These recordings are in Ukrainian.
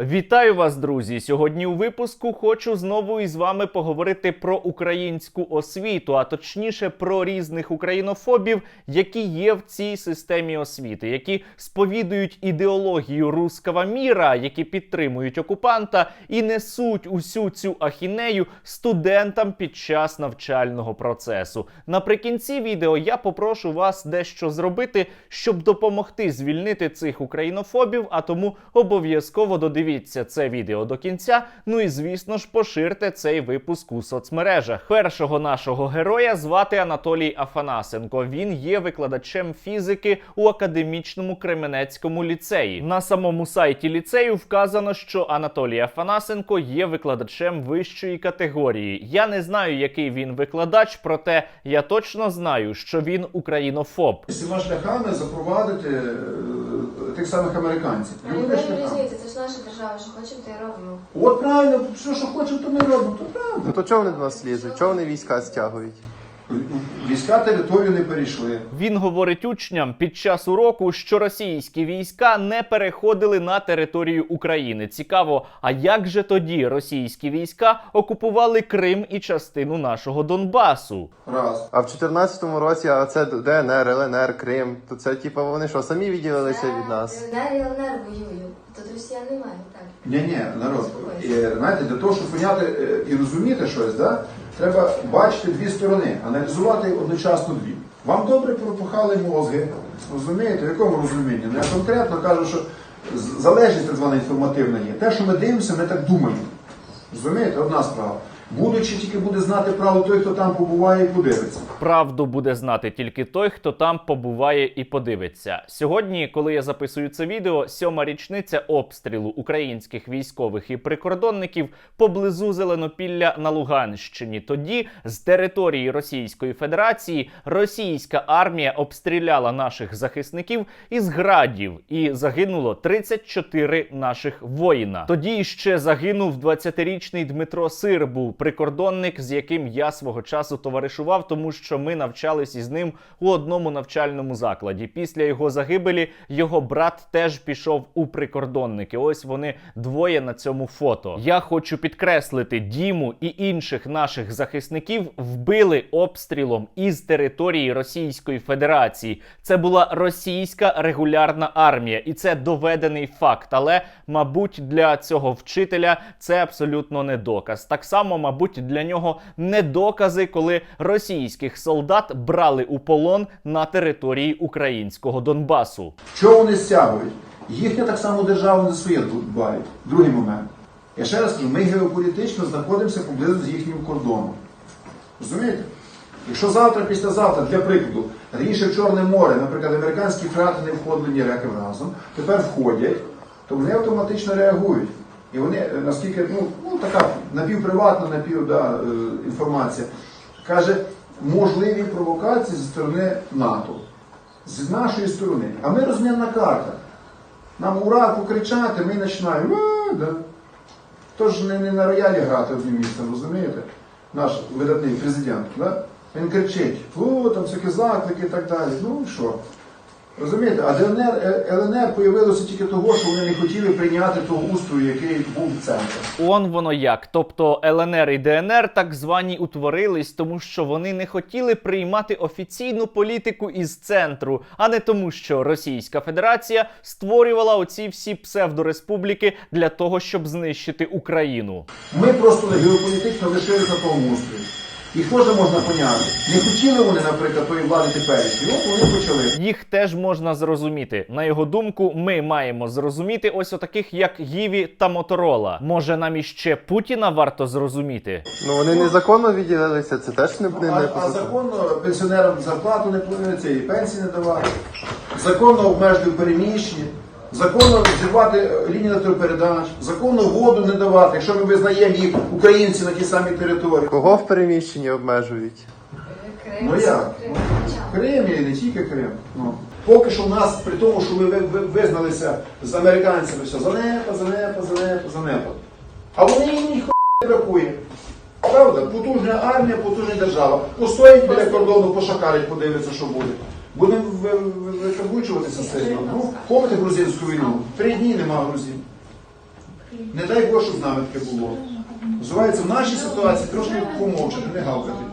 Вітаю вас, друзі! Сьогодні у випуску хочу знову із вами поговорити про українську освіту, а точніше про різних українофобів, які є в цій системі освіти, які сповідують ідеологію руского міра, які підтримують окупанта і несуть усю цю ахінею студентам під час навчального процесу. Наприкінці відео я попрошу вас дещо зробити, щоб допомогти звільнити цих українофобів. А тому обов'язково додивіться це відео до кінця. Ну і звісно ж, поширте цей випуск у соцмережах. Першого нашого героя звати Анатолій Афанасенко. Він є викладачем фізики у академічному Кременецькому ліцеї. На самому сайті ліцею вказано, що Анатолій Афанасенко є викладачем вищої категорії. Я не знаю, який він викладач, проте я точно знаю, що він українофоб. Всіма шляхами запровадити е, тих самих американців. Шляхами. різниця? Це ж наша держава, що хочемо, то й робимо. От правильно, що що хочемо, то ми робимо, то правда. То чого вони до нас лізуть? Чого вони війська стягують? Війська територію не перейшли. Він говорить учням під час уроку, що російські війська не переходили на територію України. Цікаво, а як же тоді російські війська окупували Крим і частину нашого Донбасу? Раз. А в 14-му році, а це ДНР, ЛНР, Крим, то це типу вони що, самі відділилися від нас? ЛНР і ЛНР воюють. Тут росіян немає, так. Ні, ні, народ. е, Знаєте, для того, щоб поняти е, і розуміти щось, да, треба бачити дві сторони, аналізувати одночасно дві. Вам добре пропухали мозги. Розумієте, в якому розумінні? Ну, я конкретно кажу, що залежність так звана інформативна є. Те, що ми дивимося, ми так думаємо. Розумієте, одна справа. Будучи тільки буде знати правду той, хто там побуває і подивиться. Правду буде знати тільки той, хто там побуває і подивиться. Сьогодні, коли я записую це відео, сьома річниця обстрілу українських військових і прикордонників поблизу Зеленопілля на Луганщині. Тоді з території Російської Федерації російська армія обстріляла наших захисників із градів, і загинуло 34 наших воїна. Тоді ще загинув 20-річний Дмитро Сирбул, прикордонник, з яким я свого часу товаришував, тому що ми навчались із ним у одному навчальному закладі. Після його загибелі його брат теж пішов у прикордонники. Ось вони двоє на цьому фото. Я хочу підкреслити, Діму і інших наших захисників вбили обстрілом із території Російської Федерації. Це була російська регулярна армія, і це доведений факт. Але, мабуть, для цього вчителя це абсолютно не доказ. Так само, мабуть, для нього не докази, коли російських солдат брали у полон на території українського Донбасу. Чого вони стягують? Їхня так само держава не своє дбають. Другий момент. Я ще раз кажу, ми геополітично знаходимося поблизу з їхнім кордоном. Розумієте? Якщо завтра, післязавтра, для прикладу, раніше в Чорне море, наприклад, американські фрегати не входили ні разом, тепер входять, то вони автоматично реагують. І вони, е, наскільки, ну, ну така напівприватна, напів, да, е, інформація, каже, можливі провокації зі сторони НАТО. З нашої сторони. А ми розмінна карта. Нам ура покричати, ми починаємо. «А, да». Тож не, не на роялі грати одним місцем, розумієте? Наш видатний президент. Да? Він кричить, фу, там всякі заклики і так далі. Ну що? Розумієте, а ДНР, Е- ЛНР появилося тільки того, що вони не хотіли прийняти того устрою, який був в центрі. Он воно як. Тобто ЛНР і ДНР так звані утворились, тому що вони не хотіли приймати офіційну політику із центру, а не тому, що Російська Федерація створювала оці всі псевдореспубліки для того, щоб знищити Україну. Ми просто геополітично лишилися на тому устрої. Їх теж можна поняти. Не хотіли вони, наприклад, тої влади теперішньої. От вони почали. Їх теж можна зрозуміти. На його думку, ми маємо зрозуміти ось отаких, як Гіві та Моторола. Може, нам іще Путіна варто зрозуміти? Ну вони незаконно відділилися, це теж не, не, А, не а законно пенсіонерам зарплату не платили, цієї пенсії не давати. Законно обмежити в переміщенні. Законно зірвати лінії електропередач, законно воду не давати, якщо ми визнаємо їх українці на тій самій території. Кого в переміщенні обмежують? Крим, Ну як? Крим, Ну, Крим. Крим і не тільки Крим. Ну. Поки що в нас, при тому, що ми ви- ви- визналися з американцями, все занепа, занепа, занепа, занепа. А вони їм ніхто не бракує. Правда? Потужна армія, потужна держава. Постоїть біля кордону, пошакарить, подивиться, що буде. Будемо ви- ви- викаблучуватися з цим. Ну, помните грузинську війну? Три дні нема грузин. Не дай Боже, щоб таке було. Називається, в нашій ситуації трошки помовчати, не гавкати.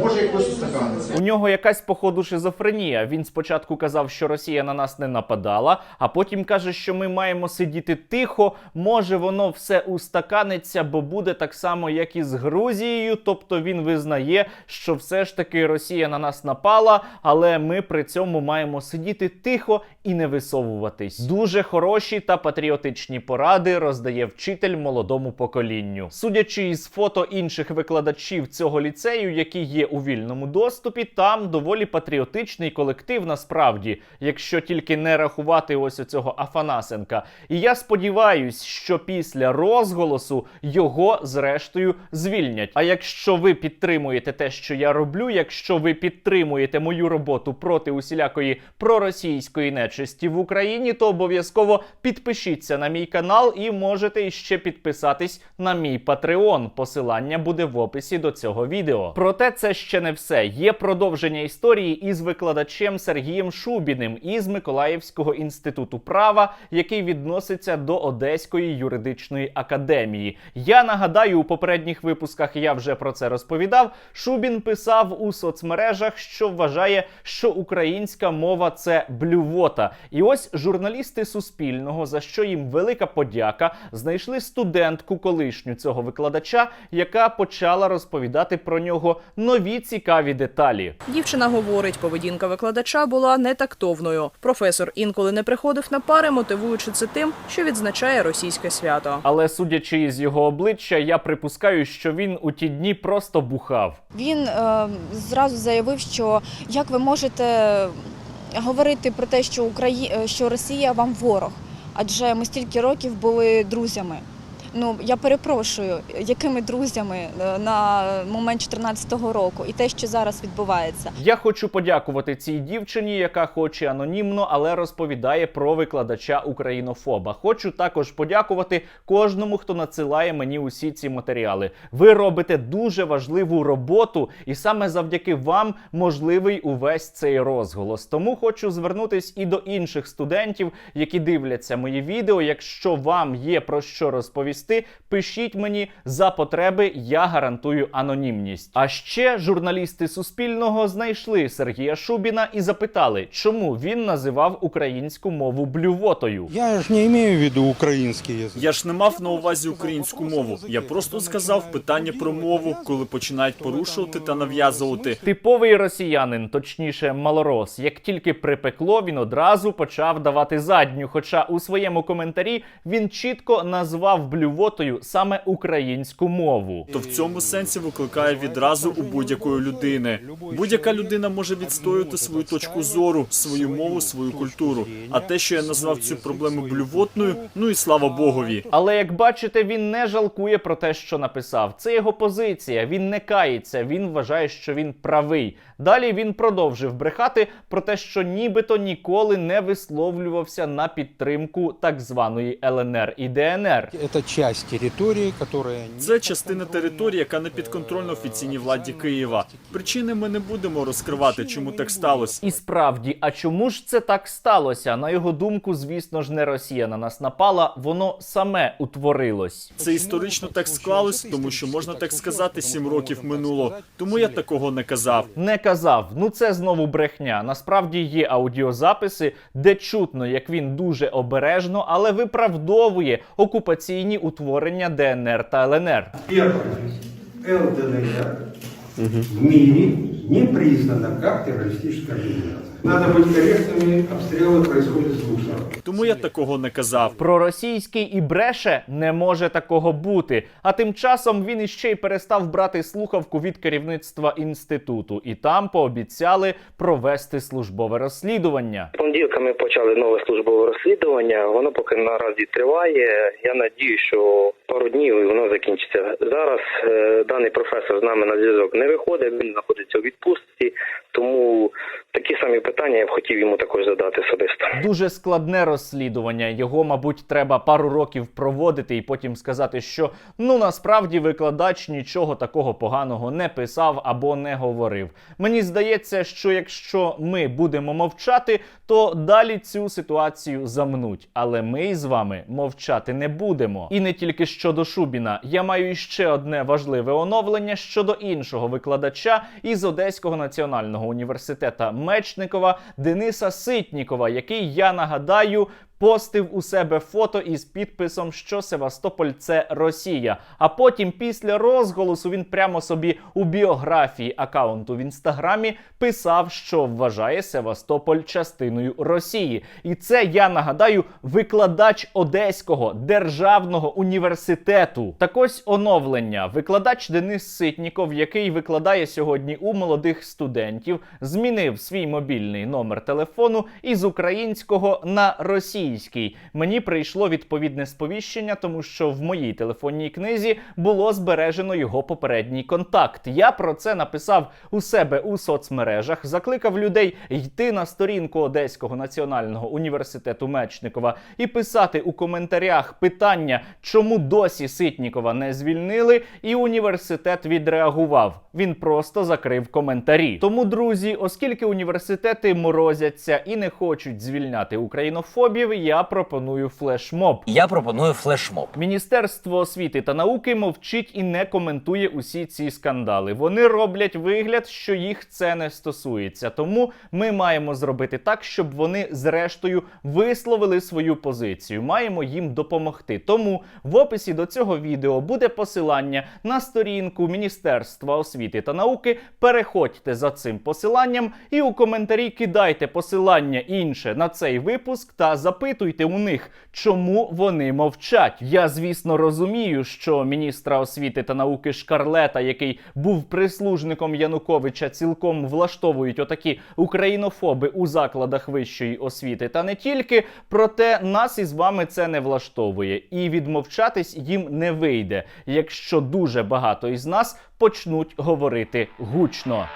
Може, якось устаканиться. У нього якась походу шизофренія. Він спочатку казав, що Росія на нас не нападала, а потім каже, що ми маємо сидіти тихо. Може, воно все устаканиться, бо буде так само, як і з Грузією. Тобто він визнає, що все ж таки Росія на нас напала, але ми при цьому маємо сидіти тихо і не висовуватись. Дуже хороші та патріотичні поради роздає вчитель молодому поколінню. Судячи із фото інших викладачів цього ліцею, які є у вільному доступі, там доволі патріотичний колектив насправді, якщо тільки не рахувати ось оцього Афанасенка. І я сподіваюсь, що після розголосу його зрештою звільнять. А якщо ви підтримуєте те, що я роблю, якщо ви підтримуєте мою роботу проти усілякої проросійської нечисті в Україні, то обов'язково підпишіться на мій канал і можете іще підписатись на мій Patreon. Посилання буде в описі до цього відео. Проте це ще не все. Є продовження історії із викладачем Сергієм Шубіним із Миколаївського інституту права, який відноситься до Одеської юридичної академії. Я нагадаю, у попередніх випусках я вже про це розповідав. Шубін писав у соцмережах, що вважає, що українська мова це блювота. І ось журналісти Суспільного, за що їм велика подяка, знайшли студентку колишню цього викладача, яка почала розповідати про нього нові цікаві деталі. Дівчина говорить, поведінка викладача була нетактовною. Професор інколи не приходив на пари, мотивуючи це тим, що відзначає російське свято. Але судячи із його обличчя, я припускаю, що він у ті дні просто бухав. Він е, зразу заявив, що як ви можете говорити про те, що Украї... е, що Росія вам ворог, адже ми стільки років були друзями. Ну я перепрошую, якими друзями е, на момент 14-го року і те, що зараз відбувається. Я хочу подякувати цій дівчині, яка хоч і анонімно, але розповідає про викладача українофоба. Хочу також подякувати кожному, хто надсилає мені усі ці матеріали. Ви робите дуже важливу роботу, і саме завдяки вам можливий увесь цей розголос. Тому хочу звернутись і до інших студентів, які дивляться мої відео. Якщо вам є про що розповісти, пишіть мені за потреби. Я гарантую анонімність. А ще журналісти Суспільного знайшли Сергія Шубіна і запитали, чому він називав українську мову блювотою. Я ж не имею в виду украинский язык. Я ж не мав на увазі українську мову. Я просто сказав питання про мову, коли починають порушувати та нав'язувати. Типовий росіянин, точніше малорос, як тільки припекло, він одразу почав давати задню. Хоча у своєму коментарі він чітко назвав блювотою саме українську мову. То в цьому сенсі викликає відразу у будь-якої людини. Будь-яка людина може відстоювати свою точку зору, свою мову, свою культуру. А те, що я назвав цю проблему блювотною, ну і слава Богові. Але як бачите, він не жалкує про те, що написав. Це його позиція. Він не кається. Він вважає, що він правий. Далі він продовжив брехати про те, що нібито ніколи не висловлювався на підтримку так званої ЛНР і ДНР. Это часть территории, которая... Це частина території, яка не підконтрольна офіційній владі Києва. Причини ми не будемо розкривати, чому так сталося. І справді, а чому ж це так сталося? На його думку, звісно ж, не Росія на нас напала, воно саме утворилось. Це історично так склалось, тому що можна так сказати, сім років минуло. Тому я такого не казав. Не казав, ну це знову брехня. Насправді є аудіозаписи, де чутно, як він дуже обережно, але виправдовує окупаційні утворення ДНР та ЛНР. Первое. ЛДНР в мире не признана как террористическая организация. Надо быть корректными, обстрелы происходят с двух сторон. Тому я такого не казав. Проросійський і бреше не може такого бути. А тим часом він іще й перестав брати слухавку від керівництва інституту, і там пообіцяли провести службове розслідування. Понеділка ми почали нове службове розслідування. Воно поки наразі триває. Я надію, що пару днів і воно закінчиться. Зараз е, даний професор з нами на зв'язок не виходить. Він знаходиться у відпустці, тому такі самі питання я б хотів йому також задати особисто. Дуже складне розслідування. Його, мабуть, треба пару років проводити і потім сказати, що ну насправді викладач нічого такого поганого не писав або не говорив. Мені здається, що якщо ми будемо мовчати, то далі цю ситуацію замнуть. Але ми з вами мовчати не будемо. І не тільки щодо Шубіна. Я маю іще одне важливе оновлення щодо іншого викладача із Одеського національного університета Мечникова Дениса Ситнікова, який я нагадаю. Постив у себе фото із підписом, що Севастополь це Росія. А потім, після розголосу, він прямо собі у біографії акаунту в інстаграмі писав, що вважає Севастополь частиною Росії. І це я нагадаю викладач Одеського державного університету. Так ось оновлення. Викладач Денис Ситніков, який викладає сьогодні у молодих студентів, змінив свій мобільний номер телефону із українського на російський. Мені прийшло відповідне сповіщення, тому що в моїй телефонній книзі було збережено його попередній контакт. Я про це написав у себе у соцмережах, закликав людей йти на сторінку Одеського національного університету Мечникова і писати у коментарях питання, чому досі Ситнікова не звільнили, і університет відреагував. Він просто закрив коментарі. Тому, друзі, оскільки університети морозяться і не хочуть звільняти українофобів, я пропоную флешмоб. Я пропоную флешмоб. Міністерство освіти та науки мовчить і не коментує усі ці скандали. Вони роблять вигляд, що їх це не стосується. Тому ми маємо зробити так, щоб вони зрештою висловили свою позицію. Маємо їм допомогти. Тому в описі до цього відео буде посилання на сторінку Міністерства освіти та науки. Переходьте за цим посиланням і у коментарі кидайте посилання інше на цей випуск та запитуйте у них, чому вони мовчать. Я, звісно, розумію, що міністра освіти та науки Шкарлета, який був прислужником Януковича, цілком влаштовують отакі українофоби у закладах вищої освіти, та не тільки. Проте нас із вами це не влаштовує, і відмовчатись їм не вийде, якщо дуже багато із нас почнуть говорити гучно.